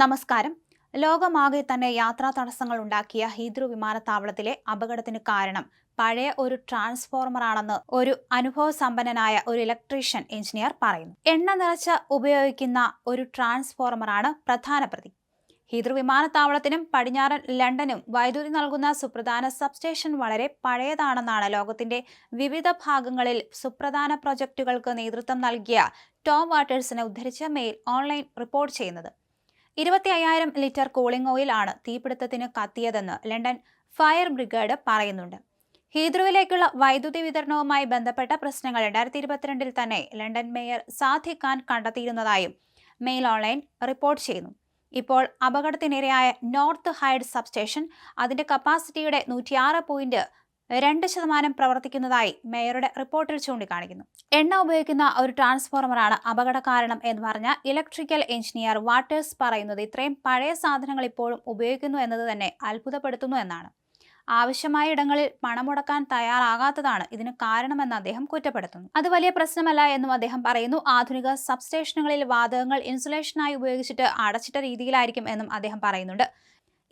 നമസ്കാരം. ലോകമാകെ തന്നെ യാത്രാ തടസ്സങ്ങൾ ഉണ്ടാക്കിയ ഹീദ്രു വിമാനത്താവളത്തിലെ അപകടത്തിന് കാരണം പഴയ ഒരു ട്രാൻസ്ഫോർമറാണെന്ന് ഒരു അനുഭവ സമ്പന്നനായ ഒരു ഇലക്ട്രീഷ്യൻ എഞ്ചിനീയർ പറയുന്നു. എണ്ണ നിറച്ച ഉപയോഗിക്കുന്ന ഒരു ട്രാൻസ്ഫോർമറാണ് പ്രധാന പ്രതി. ഹീദ്രു വിമാനത്താവളത്തിനും പടിഞ്ഞാറൻ ലണ്ടനും വൈദ്യുതി നൽകുന്ന സുപ്രധാന സബ്സ്റ്റേഷൻ വളരെ പഴയതാണെന്നാണ് ലോകത്തിന്റെ വിവിധ ഭാഗങ്ങളിൽ സുപ്രധാന പ്രൊജക്ടുകൾക്ക് നേതൃത്വം നൽകിയ ടോം വാട്ടേഴ്സിനെ ഉദ്ധരിച്ച മെയിൽ ഓൺലൈൻ റിപ്പോർട്ട് ചെയ്യുന്നത്. ഇരുപത്തി അയ്യായിരം ലിറ്റർ കൂളിംഗ് ഓയിൽ ആണ് തീപിടുത്തത്തിന് കത്തിയതെന്ന് ലണ്ടൻ ഫയർ ബ്രിഗേഡ് പറയുന്നുണ്ട്. ഹീദ്രുവിലേക്കുള്ള വൈദ്യുതി വിതരണവുമായി ബന്ധപ്പെട്ട പ്രശ്നങ്ങൾ രണ്ടായിരത്തി ഇരുപത്തിരണ്ടിൽ തന്നെ ലണ്ടൻ മേയർ സാധി ഖാൻ കണ്ടെത്തിയിരുന്നതായും മെയിൽ ഓൺലൈൻ റിപ്പോർട്ട് ചെയ്യുന്നു. ഇപ്പോൾ അപകടത്തിനിരയായ നോർത്ത് ഹൈഡ് സബ്സ്റ്റേഷൻ അതിന്റെ കപ്പാസിറ്റിയുടെ നൂറ്റിയാറ് പോയിന്റ് രണ്ട് ശതമാനം പ്രവർത്തിക്കുന്നതായി മേയറുടെ റിപ്പോർട്ടിൽ ചൂണ്ടിക്കാണിക്കുന്നു. എണ്ണ ഉപയോഗിക്കുന്ന ഒരു ട്രാൻസ്ഫോർമറാണ് അപകട കാരണം എന്ന് പറഞ്ഞ ഇലക്ട്രിക്കൽ എഞ്ചിനീയർ വാട്ടേഴ്സ് പറയുന്നത് ഇത്രയും പഴയ സാധനങ്ങൾ ഇപ്പോഴും ഉപയോഗിക്കുന്നു എന്നത് തന്നെ അത്ഭുതപ്പെടുത്തുന്നു എന്നാണ്. ആവശ്യമായ ഇടങ്ങളിൽ പണമുടക്കാൻ തയ്യാറാകാത്തതാണ് ഇതിന് കാരണമെന്ന് അദ്ദേഹം കുറ്റപ്പെടുത്തുന്നു. അത് വലിയ പ്രശ്നമല്ല എന്നും അദ്ദേഹം പറയുന്നു. ആധുനിക സബ്സ്റ്റേഷനുകളിൽ വാതകങ്ങൾ ഇൻസുലേഷനായി ഉപയോഗിച്ചിട്ട് അടച്ചിട്ട രീതിയിലായിരിക്കും എന്നും അദ്ദേഹം പറയുന്നുണ്ട്.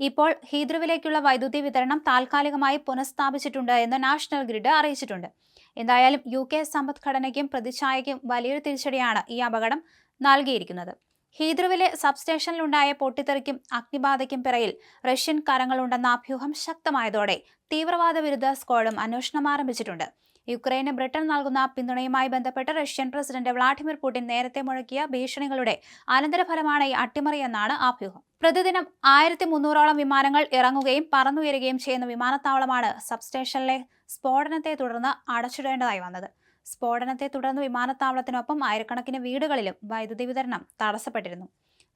ഇപ്പോൾ ഹീദ്രുവിലേക്കുള്ള വൈദ്യുതി വിതരണം താൽക്കാലികമായി പുനഃസ്ഥാപിച്ചിട്ടുണ്ട് എന്ന് നാഷണൽ ഗ്രിഡ് അറിയിച്ചിട്ടുണ്ട്. എന്തായാലും യു കെ സമ്പദ്ഘടനയ്ക്കും പ്രതിച്ഛായയ്ക്കും വലിയൊരു തിരിച്ചടിയാണ് ഈ അപകടം നൽകിയിരിക്കുന്നത്. ഹീദ്രുവിലെ സബ്സ്റ്റേഷനിലുണ്ടായ പൊട്ടിത്തെറിക്കും അഗ്നിബാധയ്ക്കും പിറയിൽ റഷ്യൻ കരങ്ങളുണ്ടെന്ന അഭ്യൂഹം ശക്തമായതോടെ തീവ്രവാദ വിരുദ്ധ സ്ക്വാഡും അന്വേഷണം ആരംഭിച്ചിട്ടുണ്ട്. യുക്രൈന് ബ്രിട്ടൻ നൽകുന്ന പിന്തുണയുമായി ബന്ധപ്പെട്ട് റഷ്യൻ പ്രസിഡന്റ് വ്ളാഡിമിർ പുടിൻ നേരത്തെ മുഴക്കിയ ഭീഷണികളുടെ അനന്തരഫലമാണ് ഈ അട്ടിമറിയെന്നാണ് അഭ്യൂഹം. പ്രതിദിനം ആയിരത്തി മുന്നൂറോളം വിമാനങ്ങൾ ഇറങ്ങുകയും പറന്നുയരുകയും ചെയ്യുന്ന വിമാനത്താവളമാണ് സബ്സ്റ്റേഷനിലെ സ്ഫോടനത്തെ തുടർന്ന് അടച്ചിടേണ്ടതായി വന്നത്. സ്ഫോടനത്തെ തുടർന്ന് വിമാനത്താവളത്തിനൊപ്പം ആയിരക്കണക്കിന് വീടുകളിലും വൈദ്യുതി വിതരണം തടസ്സപ്പെട്ടിരുന്നു.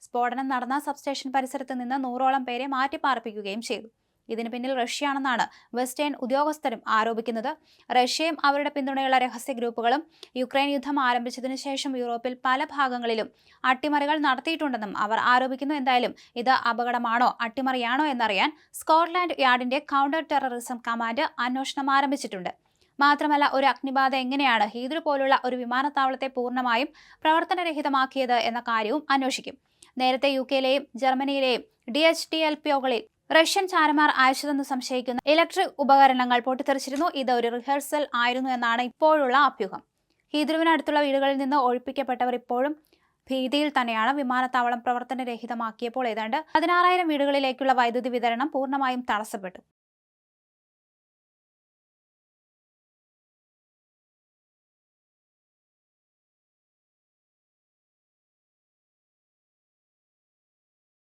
സ്ഫോടനം നടന്ന സബ്സ്റ്റേഷൻ പരിസരത്ത് നിന്ന് നൂറോളം പേരെ മാറ്റിപ്പാർപ്പിക്കുകയും ചെയ്തു. ഇതിന് പിന്നിൽ റഷ്യയാണെന്നാണ് വെസ്റ്റേൺ ഉദ്യോഗസ്ഥരും ആരോപിക്കുന്നത്. റഷ്യയും അവരുടെ പിന്തുണയുള്ള രഹസ്യ ഗ്രൂപ്പുകളും യുക്രൈൻ യുദ്ധം ആരംഭിച്ചതിനു ശേഷം യൂറോപ്പിൽ പല ഭാഗങ്ങളിലും അട്ടിമറികൾ നടത്തിയിട്ടുണ്ടെന്നും അവർ ആരോപിക്കുന്നു. എന്തായാലും ഇത് അപകടമാണോ അട്ടിമറിയാണോ എന്നറിയാൻ സ്കോട്ട്ലാൻഡ് യാർഡിന്റെ കൗണ്ടർ ടെററിസം കമാൻഡ് അന്വേഷണം ആരംഭിച്ചിട്ടുണ്ട്. മാത്രമല്ല ഒരു അഗ്നിബാധ എങ്ങനെയാണ് ഹീദ്രു പോലുള്ള ഒരു വിമാനത്താവളത്തെ പൂർണമായും പ്രവർത്തനരഹിതമാക്കിയത് എന്ന കാര്യവും അന്വേഷിക്കും. നേരത്തെ യു കെയിലെയും ജർമ്മനിയിലെയും D H T L P പിഒകളിൽ Russian ചാരന്മാർ അയച്ചതെന്ന് സംശയിക്കുന്ന ഇലക്ട്രിക് ഉപകരണങ്ങൾ പൊട്ടിത്തെറിച്ചിരുന്നു. ഇത് ഒരു റിഹേഴ്സൽ ആയിരുന്നു എന്നാണ് ഇപ്പോഴുള്ള അഭ്യൂഹം. ഹീദ്രുവിനടുത്തുള്ള വീടുകളിൽ നിന്ന് ഒഴിപ്പിക്കപ്പെട്ടവർ ഇപ്പോഴും ഭീതിയിൽ തന്നെയാണ് വിമാനത്താവളം പ്രവർത്തനരഹിതമാക്കിയപ്പോൾ ഏതാണ്ട് പതിനാറായിരം വീടുകളിലേക്കുള്ള വൈദ്യുതി വിതരണം പൂർണമായും തടസ്സപ്പെട്ടു.